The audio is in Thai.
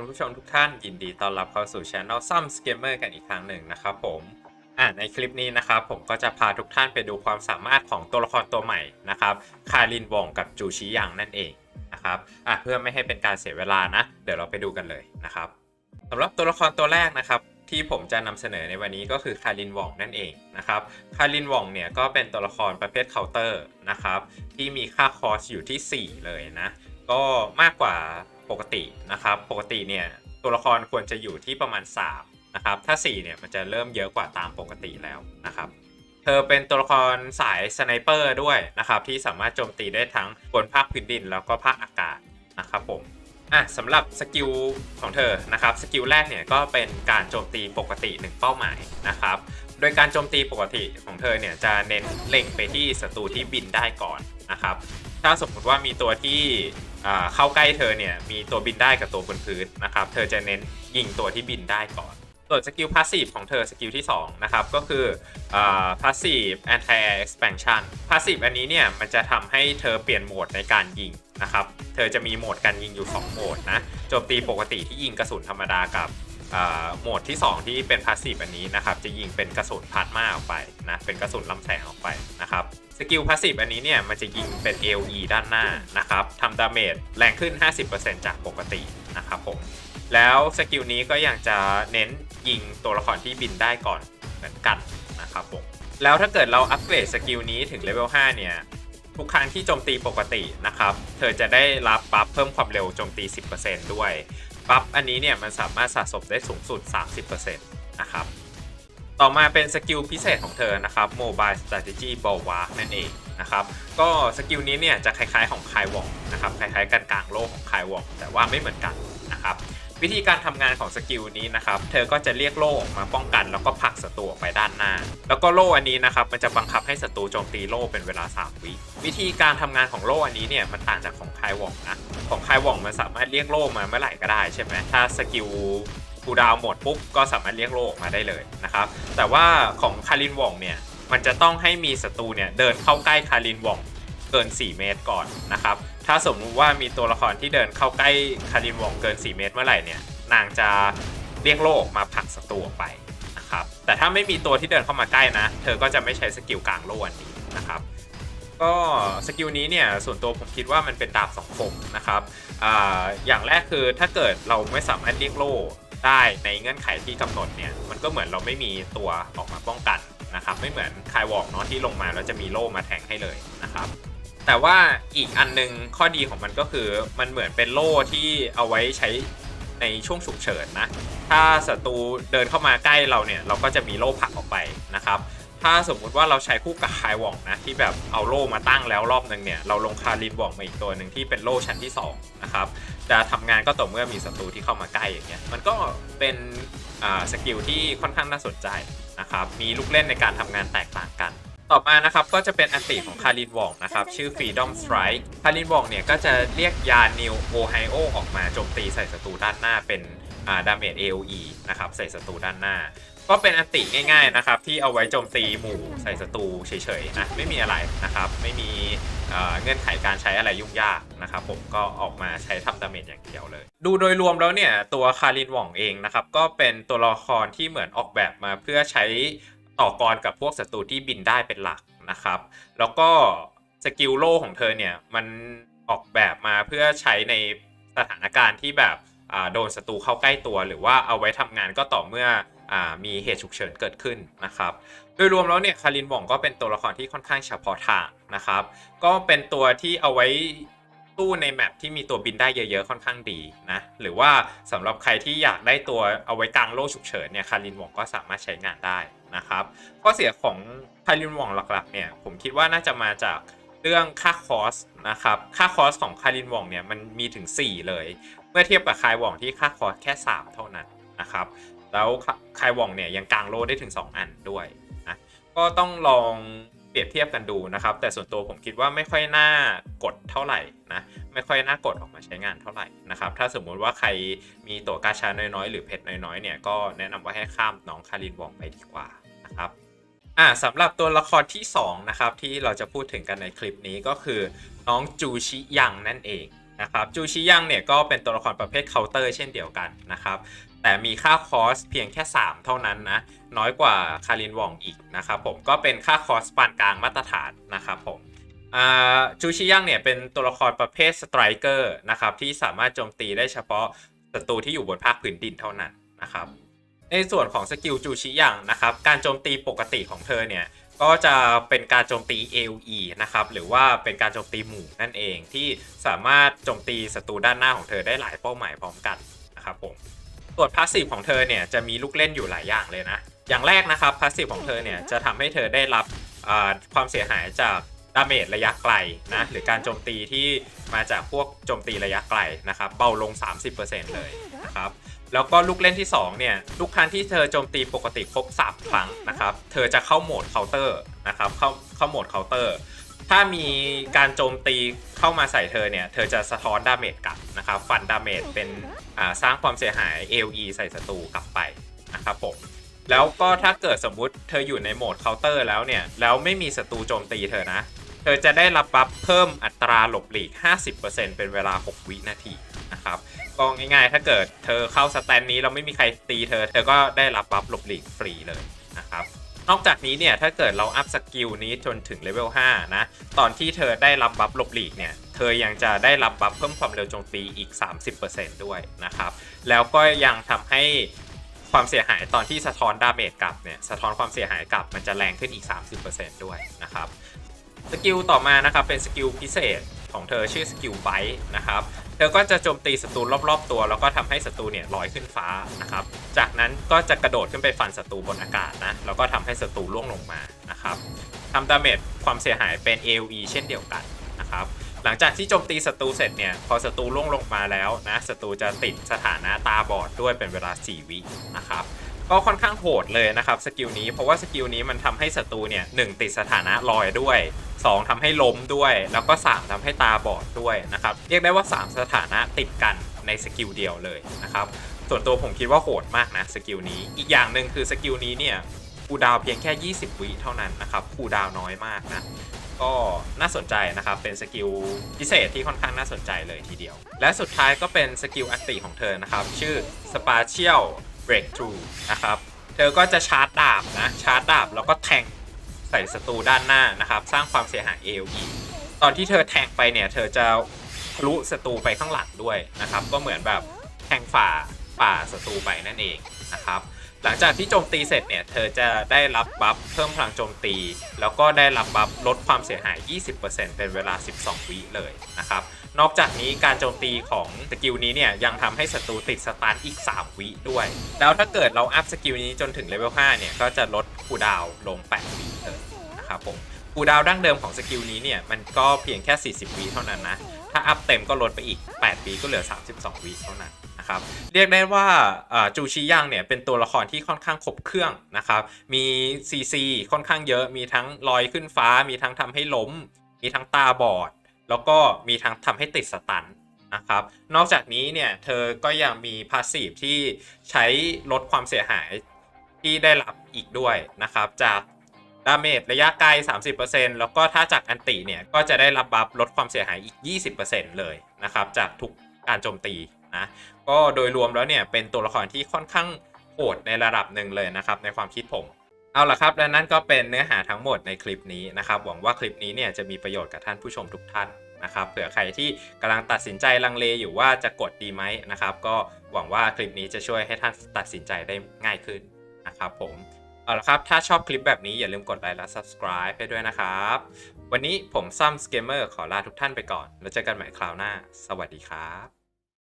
คุณผู้ชมทุกท่านยินดีต้อนรับเข้าสู่ช anel ซัมสเกมเมอร์กันอีกครั้งหนึ่งนะครับผมอ่าในคลิปนี้นะครับผมก็จะพาทุกท่านไปดูความสามารถของตัวละครตัวใหม่นะครับคารินวองกับจูชิยังนั่นเองนะครับอะเพื่อไม่ให้เป็นการเสียเวลานะ เดี๋ยวเราไปดูกันเลยนะครับสำหรับตัวละครตัวแรกนะครับที่ผมจะนำเสนอในวันนี้ก็คือคารินวองนั่นเองนะครับคารินวองเนี่ยก็เป็นตัวละครประเภทเคาน์เตอร์นะครับที่มีค่าคอสอยู่ที่ 4 เลยนะก็มากกว่า ปกตินะครับ ปกติเนี่ยตัวละครควรจะอยู่ที่ประมาณ 3 นะครับ ถ้า 4 เนี่ยมันจะเริ่มเยอะกว่าตามปกติแล้วนะครับ เธอเป็นตัวละครสายสไนเปอร์ด้วยนะครับ ที่สามารถโจมตีได้ทั้งบนภาคพื้นดิน แล้วก็ภาคอากาศนะครับผมอะสำหรับสกิลของเธอนะครับสกิลแรกเนี่ยก็เป็นการโจมตีปกติ1เป้าหมายนะครับโดยการโจมตีปกติของเธอเนี่ยจะเน้นเล็งไปที่ศัตรูที่บินได้ก่อนนะครับถ้าสมมติว่ามีตัวที่ เข้าใกล้เธอเนี่ยมีตัวบินได้กับตัวบนพื้นนะครับ เธอจะเน้นยิงตัวที่บินได้ก่อนส่วนสกิลพาสซีฟของเธอสกิลที่2นะครับก็คือพาสซีฟ anti air expansion พาสซีฟอันนี้เนี่ยมันจะทำให้เธอเปลี่ยนโหมดในการยิงนะครับ เธอจะมีโหมดการยิงอยู่ 2 โหมดนะโจมตีปกติที่ยิงกระสุนธรรมดากับโหมดที่ 2 ที่เป็นพาสซีฟอันนี้นะครับจะยิงเป็นกระสุนพลาสมาออกไปนะเป็นกระสุนลำแสงออกไปนะครับ สกิลพาสซีฟอันนี้เนี่ยมันจะยิงเป็น AOE ด้านหน้านะครับทำดาเมจแรงขึ้น 50%จากปกตินะครับผมแล้วสกิลนี้ก็ยังจะเน้นยิงตัวละครที่บินได้ก่อนเหมือนกันนะครับผมแล้วถ้าเกิดเราอัปเกรดสกิลนี้ถึงเลเวล 5 เนี่ย ทุกครั้งที่โจมตีปกตินะครับ เธอจะได้รับบัฟเพิ่มความเร็วโจมตี 10%ด้วย บัฟอันนี้เนี่ยมันสามารถสะสมได้สูงสุด 30%นะครับ ต่อมาเป็นสกิลพิเศษของเธอนะครับ Mobile Strategy b u l w a r นั่นเองนะครับ ก็สกิลนี้เนี่ยจะคล้ายๆของคายวองนะครับคล้ายๆกันกลางโลกของคายวองแต่ว่าไม่เหมือนกันนะครับวิธีการทำงานของสกิลนี้นะครับ เธอก็จะเรียกโล่ออกมาป้องกัน แล้วก็ผลักศัตรูออกไปด้านหน้า แล้วก็โล่อันนี้นะครับ มันจะบังคับให้ศัตรูโจมตีโล่เป็นเวลา 3 วิ วิธีการทำงานของโล่อันนี้เนี่ยมันต่างจากของคายวองนะ ของคายวองมันสามารถเรียกโล่มาเมื่อไหร่ก็ได้ใช่ไหมถ้าสกิลคูดาวหมดปุ๊บก็สามารถเรียกโล่ออกมาได้เลย นะครับ แต่ว่าของคารินวองเนี่ยมันจะต้องให้มีศัตรูเนี่ยเดินเข้าใกล้คารินวองเกิน 4 เมตรก่อนนะครับ ถ้าสมมุติว่ามีตัวละครที่เดินเข้าใกล้คารินวองเกิน 4 เมตรเมื่อไหร่เนี่ยนางจะเรียกโลกมาผลักศัตรูออกไปนะครับ แต่ถ้าไม่มีตัวที่เดินเข้ามาใกล้นะ เธอก็จะไม่ใช้สกิลกลางโลอันนี้นะครับก็สกิลนี้เนี่ยส่วนตัวผมคิดว่ามันเป็นดาบสองคมนะครับออย่างแรกคือถ้าเกิดเราไม่สามารถเรียกโล่ ได้ในเงื่อนไขที่กำหนดเนี่ยมันก็เหมือนเราไม่มีตัวออกมาป้องกันนะครับไม่เหมือนคายวอกเนาะที่ลงมาแล้วจะมีโล่มาแทงให้เลยนะครับแต่ว่าอีกอันนึงข้อดีของมันก็คือมันเหมือนเป็นโล่ที่เอาไว้ใช้ในช่วงฉุกเฉินนะถ้าศัตรูเดินเข้ามาใกล้เราเนี่ยเราก็จะมีโล่ผลักออกไปนะครับ ถ้าสมมุติว่าเราใช้คู่กับคายวองนะที่แบบเอาโล่มาตั้งแล้วรอบนึงเนี่ยเราลงคารินวองมาอีกตัวหนึ่งที่เป็นโล่ชั้นที่2นะครับจะทำงานก็ต่อเมื่อมีศัตรูที่เข้ามาใกล้อย่างเงี้ยมันก็เป็นสกิลที่ค่อนข้างน่าสนใจนะครับมีลูกเล่นในการทำงานแตกต่างกันต่อมานะครับก็จะเป็นอันติของคารินวองนะครับชื่อ Freedom Strike คารินวองเนี่ยก็จะเรียกยานิวโอไฮโอออกมาโจมตีใส่ศัตรูด้านหน้าเป็นดาเมจ AOE นะครับใส่ศัตรูด้านหน้า ก็เป็นอันติง่าย ๆนะครับ ที่เอาไว้โจมตีหมู่ใส่ศัตรูเฉยๆนะไม่มีอะไรนะครับ ไม่มีเเงื่อนไขการใช้อะไรยุ่งยากนะครับผมก็ออกมาใช้ทำดาเมจอย่างเดียวเลย ดูโดยรวมแล้วเนี่ยตัวคารินหว่องเองนะครับ ก็เป็นตัวละครที่เหมือนออกแบบมาเพื่อใช้ต่อกรกับพวกศัตรูที่บินได้เป็นหลักนะครับ แล้วก็สกิลโล่ของเธอเนี่ยมันออกแบบมาเพื่อใช้ในสถานการณ์ที่แบบโดนศัตรูเข้าใกล้ตัว หรือว่าเอาไว้ทำงานก็ต่อเมื่อ มีเหตุฉุกเฉินเกิดขึ้นนะครับ โดยรวมแล้วเนี่ยคารินหว่องก็เป็นตัวละครที่ค่อนข้างเฉพาะทางนะครับ ก็เป็นตัวที่เอาไว้ตู้ในแมปที่มีตัวบินได้เยอะๆค่อนข้างดีนะ หรือว่าสำหรับใครที่อยากได้ตัวเอาไว้กลางโล่ฉุกเฉินเนี่ยคารินหว่องก็สามารถใช้งานได้นะครับ ข้อเสียของคารินหว่องหลักๆเนี่ยผมคิดว่าน่าจะมาจากเรื่องค่าคอสนะครับ ค่าคอสของคารินหว่องเนี่ยมันมีถึง 4 เลย เมื่อเทียบกับคายหว่องที่ค่าคอสแค่ 3 เท่านั้นนะครับ แล้วคายวองเนี่ยยังกลางโลได้ถึง 2 อันด้วยนะก็ต้องลองเปรียบเทียบกันดูนะครับ แต่ส่วนตัวผมคิดว่าไม่ค่อยน่ากดเท่าไหร่นะไม่ค่อยน่ากดออกมาใช้งานเท่าไหร่นะครับถ้าสมมุติว่าใครมีตัวกาชาน้อยๆ หรือเพชรน้อยๆเนี่ยก็แนะนำว่าให้ข้ามน้องคารินวองไปดีกว่านะครับอ่าสำหรับตัวละครที่2นะครับที่เราจะพูดถึงกันในคลิปนี้ก็คือน้องจูชิยังนั่นเองนะครับจูชิยังเนี่ยก็เป็นตัวละครประเภทเคาน์เตอร์เช่นเดียวกันนะครับ แต่มีค่าคอสเพียงแค่ 3 เท่านั้นนะ น้อยกว่าคารินวองอีกนะครับผมก็เป็นค่าคอสปานกลางมาตรฐานนะครับผมจูชิยังเนี่ยเป็นตัวละครประเภทสไตรเกอร์นะครับที่สามารถโจมตีได้เฉพาะศัตรูที่อยู่บนภาคพื้นดินเท่านั้นนะครับในส่วนของสกิลจูชิยังนะครับการโจมตีปกติของเธอเนี่ยก็จะเป็นการโจมตี AOE นะครับหรือว่าเป็นการโจมตีหมู่นั่นเองที่สามารถโจมตีศัตรูด้านหน้าของเธอได้หลายเป้าหมายพร้อมกันนะครับผม ส่วพาสซีฟของเธอเนี่ยจะมีลูกเล่นอยู่หลายอย่างเลยนะ อย่างแรกนะครับพาสซีฟของเธอเนี่ยจะทำให้เธอได้รับความเสียหายจากดาเมจระยะไกลนะหรือการโจมตีที่มาจากพวกโจมตีระยะไกลนะครับเบาลง 30%เลยนะครับแล้วก็ลูกเล่นที่2เนี่ยทุกครั้งที่เธอโจมตีปกติครบ3ครั้งนะครับเธอจะเข้าโหมดเคาน์เตอร์นะครับเข้าเข้าโหมดเคาน์เตอร์ ถ้ามีการโจมตีเข้ามาใส่เธอเนี่ย เธอจะสะท้อนดาเมจกลับนะครับ ฟันดาเมจเป็นสร้างความเสียหาย AOE ใส่ศัตรูกลับไปนะครับผม แล้วก็ถ้าเกิดสมมุติเธออยู่ในโหมดเคาน์เตอร์แล้วเนี่ย แล้วไม่มีศัตรูโจมตีเธอนะ เธอจะได้รับบัฟเพิ่มอัตราหลบหลีก 50%เป็นเวลา 6 วินาทีนะครับ ก็ง่ายๆ ถ้าเกิดเธอเข้าสแตนนี้เราไม่มีใครตีเธอ เธอก็ได้รับบัฟหลบหลีกฟรีเลยนะครับ นอกจากนี้เนี่ยถ้าเกิดเราอัพสกิลนี้จนถึงเลเวล5นะตอนที่เธอได้รับบัฟหลบหลีกเนี่ยเธอยังจะได้รับบัฟเพิ่มความเร็วโจมตีอีก 30%ด้วยนะครับแล้วก็ยังทำให้ความเสียหายตอนที่สะท้อนดาเมจกลับเนี่ยสะท้อนความเสียหายกลับมันจะแรงขึ้นอีก 30%ด้วยนะครับสกิลต่อมานะครับเป็นสกิลพิเศษของเธอชื่อสกิลไบนะครับ ธอก็จะโจมตีศัตรูรอบๆ ตัว แล้วก็ทำให้ศัตรูเนี่ยลอยขึ้นฟ้านะครับ จากนั้นก็จะกระโดดขึ้นไปฟันศัตรูบนอากาศนะ แล้วก็ทำให้ศัตรูล่วงลงมานะครับทำดาเมจความเสียหายเป็น AOE เช่นเดียวกันนะครับ หลังจากที่โจมตีศัตรูเสร็จเนี่ย พอศัตรูล่วงลงมาแล้วนะ ศัตรูจะติดสถานะตาบอดด้วยเป็นเวลา 4 วินะครับ ก็ค่อนข้างโหดเลยนะครับสกิลนี้เพราะว่าสกิลนี้มันทำให้ศัตรูเนี่ยหติดสถานะลอยด้วย 2ทำให้ล้มด้วย แล้วก็ 3ทำให้ตาบอดด้วยนะครับเรียกได้ว่า 3 สถานะติดกันในสกิลเดียวเลยนะครับส่วนตัวผมคิดว่าโหดมากนะสกิลนี้อีกอย่างหนึ่งคือสกิลนี้เนี่ยคูดาวเพียงแค่ 20 วิเท่านั้นนะครับคูดาวน้อยมากนะก็น่าสนใจนะครับ เป็นสกิลพิเศษที่ค่อนข้างน่าสนใจเลยทีเดียว และสุดท้ายก็เป็นสกิลอัติของเธอนะครับ ชื่อ Spatial Breakthrough นะครับ เธอก็จะชาร์จดาบนะ ชาร์จดาบแล้วก็แทงใส่ศัตรูด้านหน้านะครับ สร้างความเสียหาย AOE ตอนที่เธอแทงไปเนี่ย เธอจะทะลุศัตรูไปข้างหลังด้วยนะครับ ก็เหมือนแบบแทงฝ่าป่าศัตรูไปนั่นเองนะครับ หลังจากที่โจมตีเสร็จเนี่ย เธอจะได้รับบัฟเพิ่มพลังโจมตี แล้วก็ได้รับบัฟลดความเสียหาย 20%เป็นเวลา 12 วิเลยนะครับ นอกจากนี้การโจมตีของสกิลนี้เนี่ยยังทำให้ศัตรูติดสตาร์อีก 3 วิด้วย แล้วถ้าเกิดเราอัพสกิลนี้จนถึงเลเวล 5 เนี่ย ก็จะลดคูดาวลง 8 วิเลยนะครับผมคูดาวดั้งเดิมของสกิลนี้เนี่ย มันก็เพียงแค่ 40 วิเท่านั้นนะ ถ้าอัพเต็มก็ลดไปอีก 8 วิก็เหลือ 32 วิเท่านั้นนะครับเรียกได้ว่าจูชิยังเนี่ยเป็นตัวละครที่ค่อนข้างครบเครื่องนะครับมี CC ค่อนข้างเยอะมีทั้งลอยขึ้นฟ้า มีทั้งทำให้ล้ม มีทั้งตาบอด แล้วก็มีทั้งทำให้ติดสตันนะครับ นอกจากนี้เนี่ยเธอก็ยังมีพาสซีฟที่ใช้ลดความเสียหายที่ได้รับอีกด้วยนะครับ จากดาเมจระยะไกล 30%แล้วก็ถ้าจากอันติเนี่ยก็จะได้รับบัฟลดความเสียหายอีก 20%เลยนะครับ จากทุกการโจมตีนะก็โดยรวมแล้วเนี่ยเป็นตัวละครที่ค่อนข้างโหดในระดับหนึ่งเลยนะครับ ในความคิดผมเอาละครับและนั่นก็เป็นเนื้อหาทั้งหมดในคลิปนี้นะครับ หวังว่าคลิปนี้เนี่ยจะมีประโยชน์กับท่านผู้ชมทุกท่าน นะครับเผื่อใครที่กำลังตัดสินใจลังเลอยู่ว่าจะกดดีไหมนะครับ ก็หวังว่าคลิปนี้จะช่วยให้ท่านตัดสินใจได้ง่ายขึ้นนะครับผมเอาละครับ ถ้าชอบคลิปแบบนี้อย่าลืมกดไลค์และ subscribe ให้ด้วยนะครับ วันนี้ผมซัมสเกมเมอร์ขอลาทุกท่านไปก่อน แล้วเจอกันใหม่คราวหน้า สวัสดีครับ